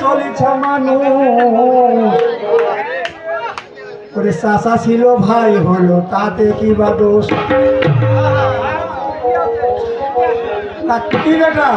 চলেছ মানুষ। ওরে চাষা ছিল ভাই হলো তাতে কি বা দোষ? না কি বেটা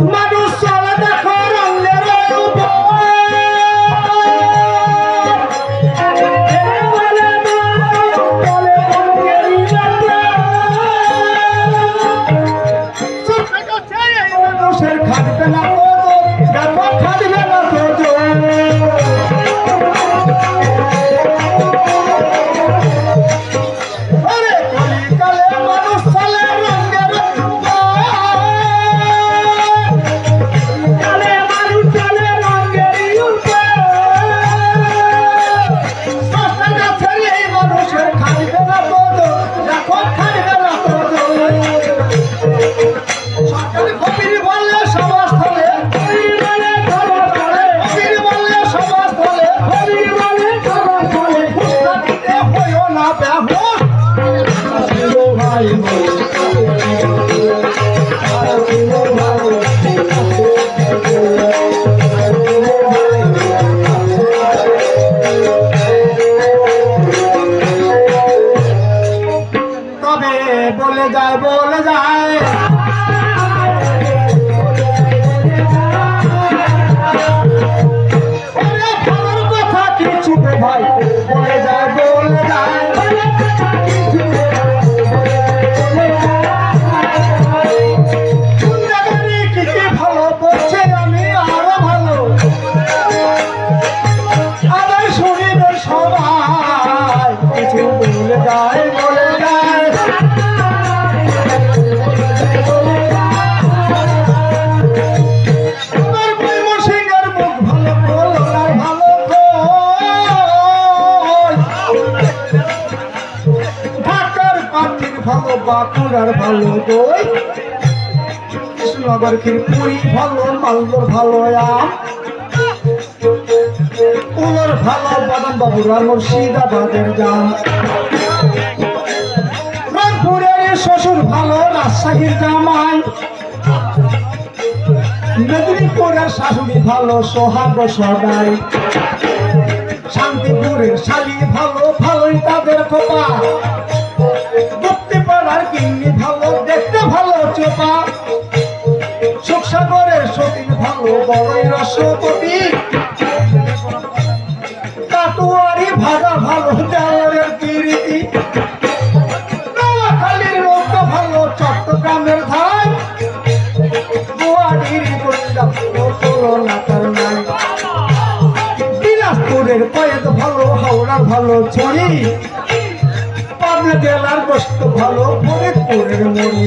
my ভাই বাঁকুড়ার ভালো দই কৃষ্ণনগর পুরি ভালো মালদোর ভালো আম। উলোর ভালো বাদাম বাবুরা মুর্শিদাবাদের গান শ্বশুর ভালো রাজশাহীর জামাই। মেদিনীপুরের শাশুড়ি ভালো সোহাগ সদাই। শান্তিপুরের শালি ভালো, ভালোই তাদের কপাল পার্শ্বপতি কাটুয়ারি ভাজা ভালো জালের কিরীতি নোয়াখালীর লোক ভালো, চট্টগ্রামের ধার গোয়াড়ির গোটা পুরো না তার নাই। দিনাজপুরের কয়েদ ভালো, হাওড়ার ভালো ছড়ি পাবনা জেলার বস্তু ভালো, ফরিদপুরের মরি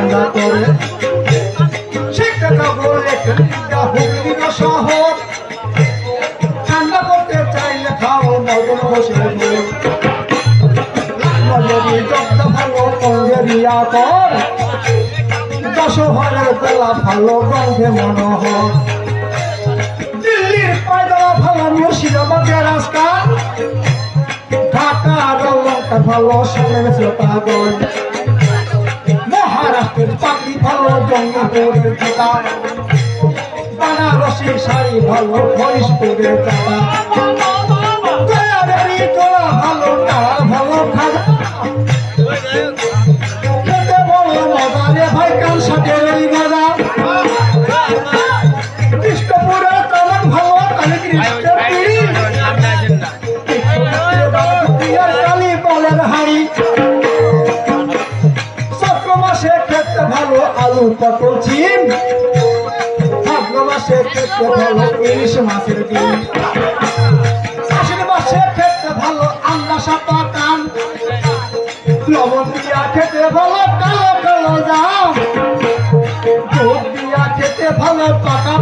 ঠান্ডা করে। শিক্ষা বলে কিনা হুগলি শহর। ঠান্ডা করতে চাইলে খাও মদন বসে বল মজুরি যত ভালো কঞ্জেরিয়া কর দশহরের বেলা ভালো গন্ধে মনোহর। দিল্লির পায়দারা ভালো মুর্শিদাবাদের জঙ্গিপুরের জায়গা বানারসি শাড়ি ভালো হরিশপুরের জায়গা আলু পটল চিম ভাদ্র মাসে খেতে ভালো ইলিশ মাছের ডিম। আশ্বিন মাসে খেতে ভালো আন্না সাপা কান লবণ দিয়া খেতে ভালো কালো কালো জাম। দুধ দিয়া খেতে ভালো পাকা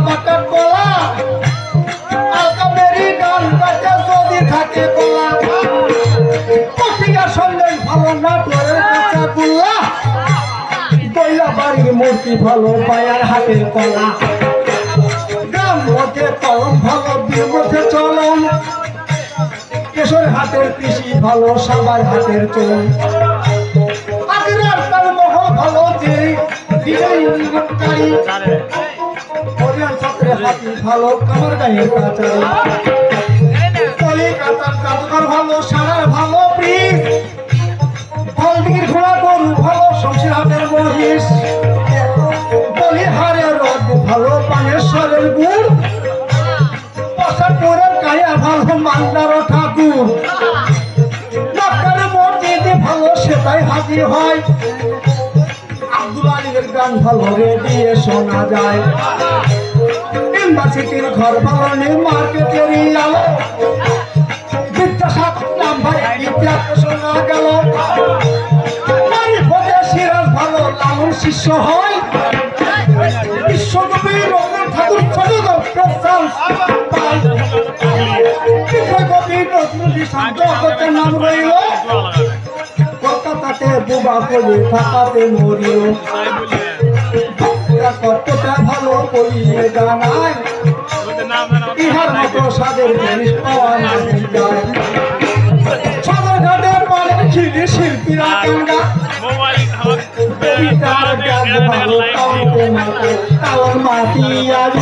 মূর্তি ভালো পায়ার হাতের কলা। গ্রাম মধ্যে কলম ভালো মধ্যে চলন। কেশর হাতের কৃষি ভালো সবার হাতের চল। ভালো ভালো, কামার কাচারি কায়া ভালো মান্দার ঠাকুর। মক্কার মসজিদে ভালো, সেটাই হাজির হয়। গান ভালো রেডিয়ে শোনা যায়। ইউনিভার্সিটির ঘর ভালো নেই মার্কেটের আলো। বিদ্যাসাগর নাম ভাই ইতিহাস শোনা গেল। সিরাজ ভালো, লালন শিষ্য হয়। বিশ্বকবি রবীন্দ্রনাথ ঠাকুর ছোট ঢাকাতে মরিল। কতটা ভালো শিল্পীরা মাটি আর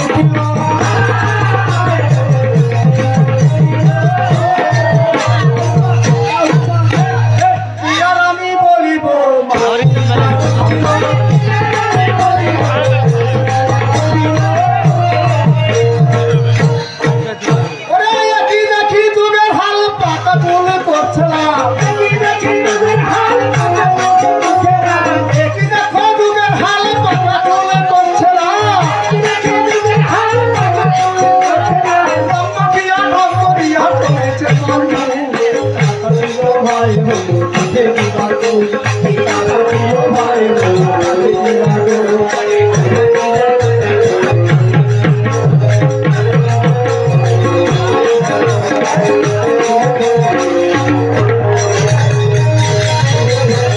ভাই